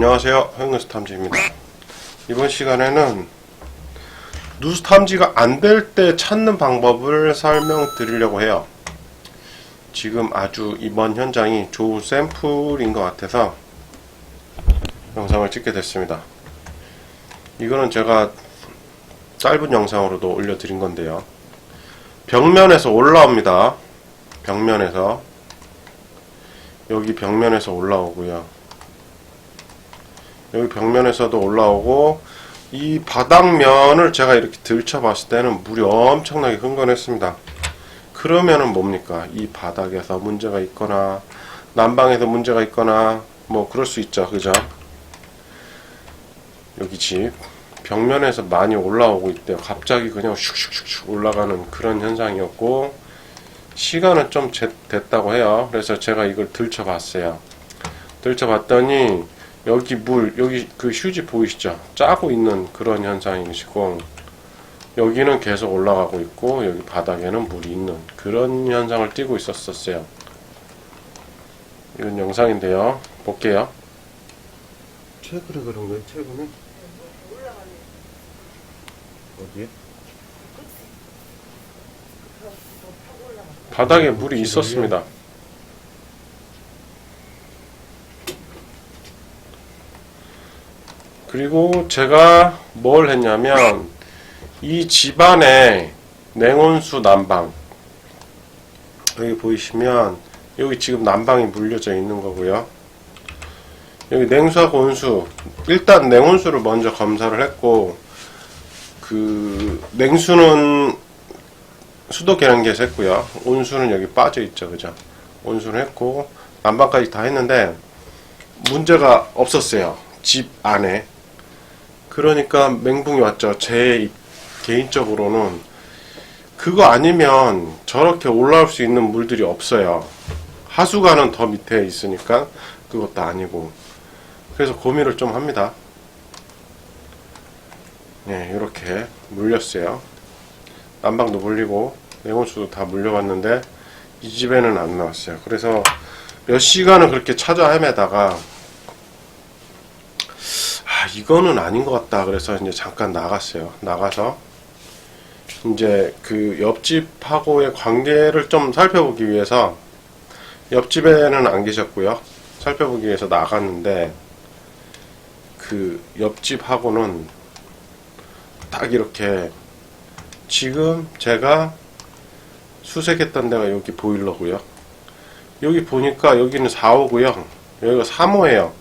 안녕하세요. 현누수 탐지입니다. 이번 시간에는 누수 탐지가 안 될 때 찾는 방법을 설명드리려고 해요. 지금 아주 이번 현장이 좋은 샘플인 것 같아서 영상을 찍게 됐습니다. 이거는 제가 짧은 영상으로도 올려드린 건데요. 벽면에서 올라옵니다. 벽면에서 여기 벽면에서 올라오고요. 여기 벽면에서도 올라오고 이 바닥면을 제가 이렇게 들쳐 봤을 때는 물이 엄청나게 흥건했습니다. 그러면은 뭡니까? 이 바닥에서 문제가 있거나 난방에서 문제가 있거나 뭐 그럴 수 있죠. 그죠? 여기 집 벽면에서 많이 올라오고 있대요. 갑자기 그냥 슉슉슉슉 올라가는 그런 현상이었고 시간은 좀 제- 됐다고 해요. 그래서 제가 이걸 들쳐 봤어요. 들쳐 봤더니 여기 물 여기 그 휴지 보이시죠? 짜고 있는 그런 현상이시고 여기는 계속 올라가고 있고 여기 바닥에는 물이 있는 그런 현상을 띠고 있었었어요. 이건 영상인데요. 볼게요. 최근에 그런 거예요? 최근에? 어디에? 바닥에 물이 있었습니다. 그리고 제가 뭘 했냐면 이 집안에 냉온수 난방 여기 보이시면 여기 지금 난방이 물려져 있는 거고요. 여기 냉수하고 온수 일단 냉온수를 먼저 검사를 했고 그 냉수는 수도 계량기에서 했고요. 온수는 여기 빠져 있죠, 그죠? 온수를 했고 난방까지 다 했는데 문제가 없었어요. 집 안에. 그러니까 맹붕이 왔죠. 제 입- 개인적으로는 그거 아니면 저렇게 올라올 수 있는 물들이 없어요. 하수관은 더 밑에 있으니까 그것도 아니고. 그래서 고민을 좀 합니다. 네, 이렇게 물렸어요. 난방도 물리고 냉온수도 다 물려봤는데 이 집에는 안 나왔어요. 그래서 몇 시간을 그렇게 찾아 헤매다가 아 이거는 아닌 것 같 다. 그래서 이제 잠깐 나갔어요. 나가서 이제 그 옆집하고의 관계를 좀 살펴보기 위해서 옆집에는 안 계셨고요. 살펴보기 위해서 나갔는데 그 옆집하고는 딱 이렇게 지금 제가 수색했던 데가 여기 보일러고요. 여기 보니까 여기는 4호고요. 여기가 3호예요.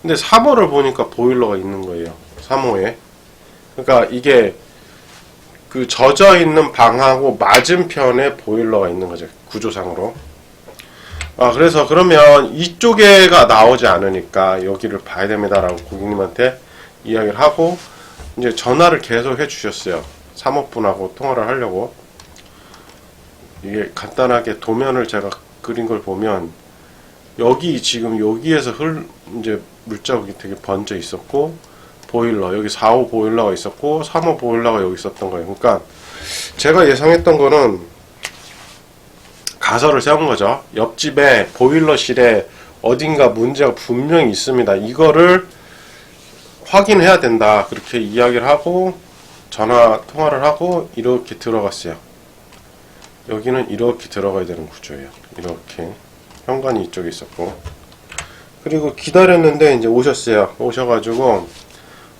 근데 3호를 보니까 보일러가 있는 거예요. 3호에. 그러니까 이게 그 젖어 있는 방하고 맞은편에 보일러가 있는 거죠. 구조상으로. 아, 그래서 그러면 이쪽에가 나오지 않으니까 여기를 봐야 됩니다라고 고객님한테 이야기를 하고 이제 전화를 계속 해 주셨어요. 사모분하고 통화를 하려고. 이게 간단하게 도면을 제가 그린 걸 보면 여기 지금 여기에서 흘 이제 물자국이 되게 번져 있었고 보일러 여기 4호 보일러가 있었고 3호 보일러가 여기 있었던 거예요. 그러니까 제가 예상했던 거는 가설을 세운 거죠. 옆집에 보일러실에 어딘가 문제가 분명히 있습니다. 이거를 확인해야 된다. 그렇게 이야기를 하고 전화 통화를 하고 이렇게 들어갔어요. 여기는 이렇게 들어가야 되는 구조예요. 이렇게 현관이 이쪽에 있었고 그리고 기다렸는데 이제 오셨어요. 오셔가지고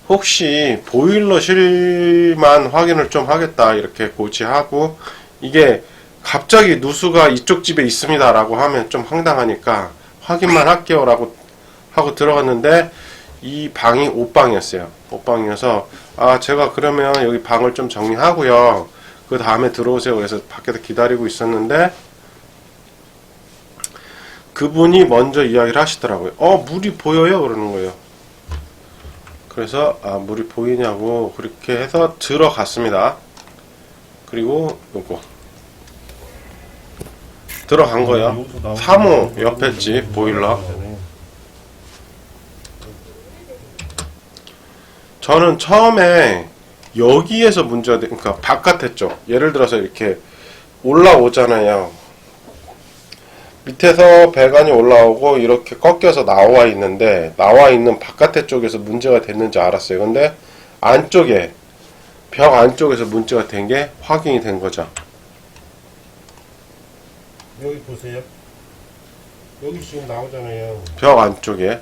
혹시 보일러 실만 확인을 좀 하겠다 이렇게 고지하고 이게 갑자기 누수가 이쪽 집에 있습니다 라고 하면 좀 황당하니까 확인만 할게요 라고 하고 들어갔는데 이 방이 옷방이었어요. 옷방이어서 아 제가 그러면 여기 방을 좀 정리하고요. 그 다음에 들어오세요. 그래서 밖에서 기다리고 있었는데 그분이 먼저 이야기를 하시더라고요. 어 물이 보여요 그러는 거예요. 그래서 아 물이 보이냐고 그렇게 해서 들어갔습니다. 그리고 요거 들어간 거예요. 3호 옆에 집 보일러. 저는 처음에 여기에서 문제가 돼, 그러니까 바깥에 쪽, 예를 들어서 이렇게 올라오잖아요. 밑에서 배관이 올라오고 이렇게 꺾여서 나와 있는데 나와 있는 바깥에 쪽에서 문제가 됐는지 알았어요. 근데 안쪽에 벽 안쪽에서 문제가 된 게 확인이 된 거죠. 여기 보세요. 여기 지금 나오잖아요. 벽 안쪽에.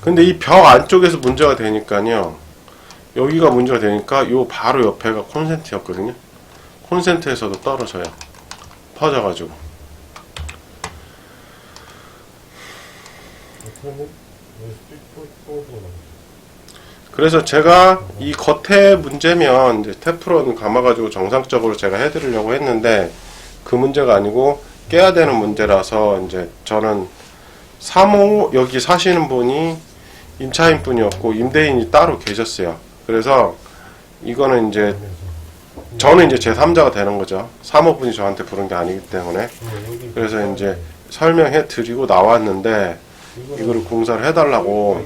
근데 이 벽 안쪽에서 문제가 되니까요. 여기가 문제가 되니까 요 바로 옆에가 콘센트였거든요. 콘센트에서도 떨어져요. 터져가지고. 그래서 제가 이 겉에 문제면 이제 테프론 감아가지고 정상적으로 제가 해드리려고 했는데 그 문제가 아니고 깨야 되는 문제라서 이제 저는 3호 여기 사시는 분이 임차인 분이었고 임대인이 따로 계셨어요. 그래서 이거는 이제. 저는 이제 제 3자가 되는 거죠. 3호 분이 저한테 부른 게 아니기 때문에 어, 여기 그래서. 이제 설명해 드리고 나왔는데 이거를 공사를 해달라고.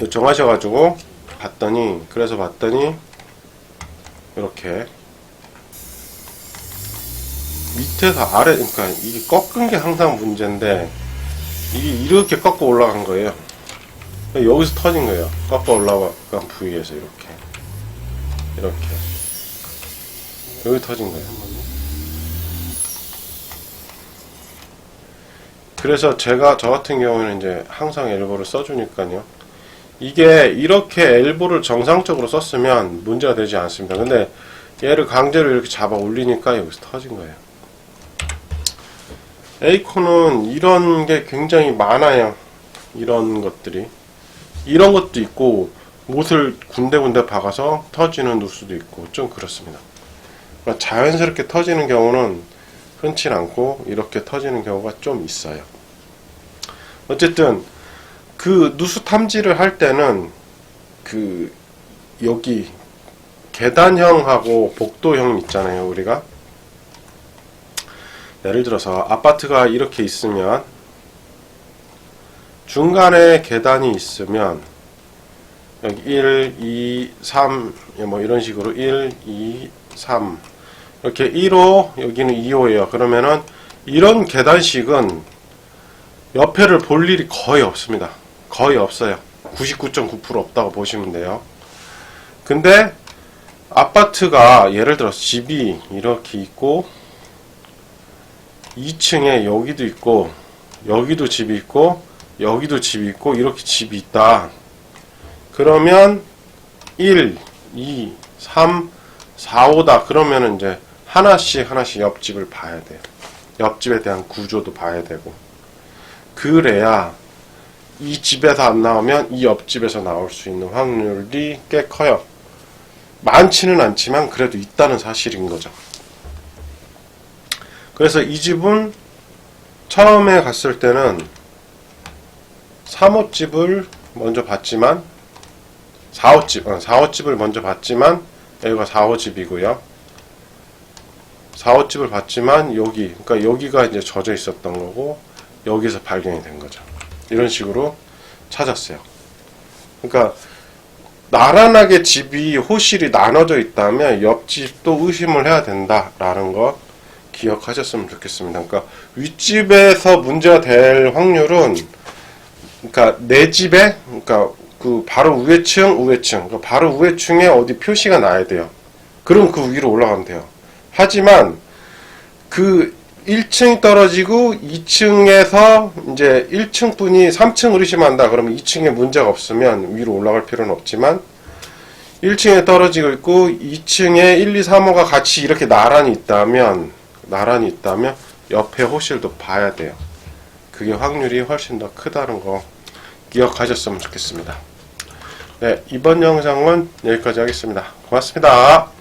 요청하셔가지고 봤더니 그래서 봤더니 이렇게 밑에서 아래 그러니까 이게 꺾은 게 항상 문제인데 이게 이렇게 꺾어 올라간 거예요. 여기서 터진 거예요. 꺾어 올라간 부위에서 이렇게 이렇게 여기 터진 거예요. 그래서 제가 저 같은 경우는 이제 항상 엘보를 써주니까요. 이게 이렇게 엘보를 정상적으로 썼으면 문제가 되지 않습니다. 근데 얘를 강제로 이렇게 잡아 올리니까 여기서 터진 거예요. 에이콘은 이런 게 굉장히 많아요. 이런 것들이. 이런 것도 있고, 못을 군데군데 박아서 터지는 누수도 있고, 좀 그렇습니다. 그러니까 자연스럽게 터지는 경우는 흔치 않고, 이렇게 터지는 경우가 좀 있어요. 어쨌든, 그 누수 탐지를 할 때는, 그, 여기, 계단형하고 복도형 있잖아요, 우리가. 예를 들어서 아파트가 이렇게 있으면 중간에 계단이 있으면 여기 1, 2, 3, 뭐 이런 식으로 1, 2, 3 이렇게 1호 여기는 2호예요. 그러면은 이런 계단식은 옆에를 볼 일이 거의 없습니다. 거의 없어요. 99.9% 없다고 보시면 돼요. 근데 아파트가 예를 들어 집이 이렇게 있고 2층에 여기도 있고 여기도 집이 있고 여기도 집이 있고 이렇게 집이 있다. 그러면 1, 2, 3, 4, 5다. 그러면은 이제 하나씩 하나씩 옆집을 봐야 돼요. 옆집에 대한 구조도 봐야 되고. 그래야 이 집에서 안 나오면 이 옆집에서 나올 수 있는 확률이 꽤 커요. 많지는 않지만 그래도 있다는 사실인 거죠. 그래서 이 집은 처음에 갔을 때는 3호집을 먼저 봤지만 4호집, 어, 4호집을 먼저 봤지만 여기가 4호집이고요. 4호집을 봤지만 여기, 그러니까 여기가 이제 젖어 있었던 거고 여기서 발견이 된 거죠. 이런 식으로 찾았어요. 그러니까 나란하게 집이 호실이 나눠져 있다면 옆집도 의심을 해야 된다라는 거 기억하셨으면 좋겠습니다. 그러니까 윗집에서 문제가 될 확률은 그러니까 내 집에 그러니까 그 바로 우회층 우회층 그러니까 바로 우회층에 어디 표시가 나야 돼요. 그럼 그 위로 올라가면 돼요. 하지만 그 1층이 떨어지고 2층에서 이제 1층 분이 3층을 의심한다. 그러면 2층에 문제가 없으면 위로 올라갈 필요는 없지만 1층에 떨어지고 있고 2층에 1, 2, 3호가 같이 이렇게 나란히 있다면 나란히 있다면 옆에 호실도 봐야 돼요. 그게 확률이 훨씬 더 크다는 거 기억하셨으면 좋겠습니다. 네, 이번 영상은 여기까지 하겠습니다. 고맙습니다.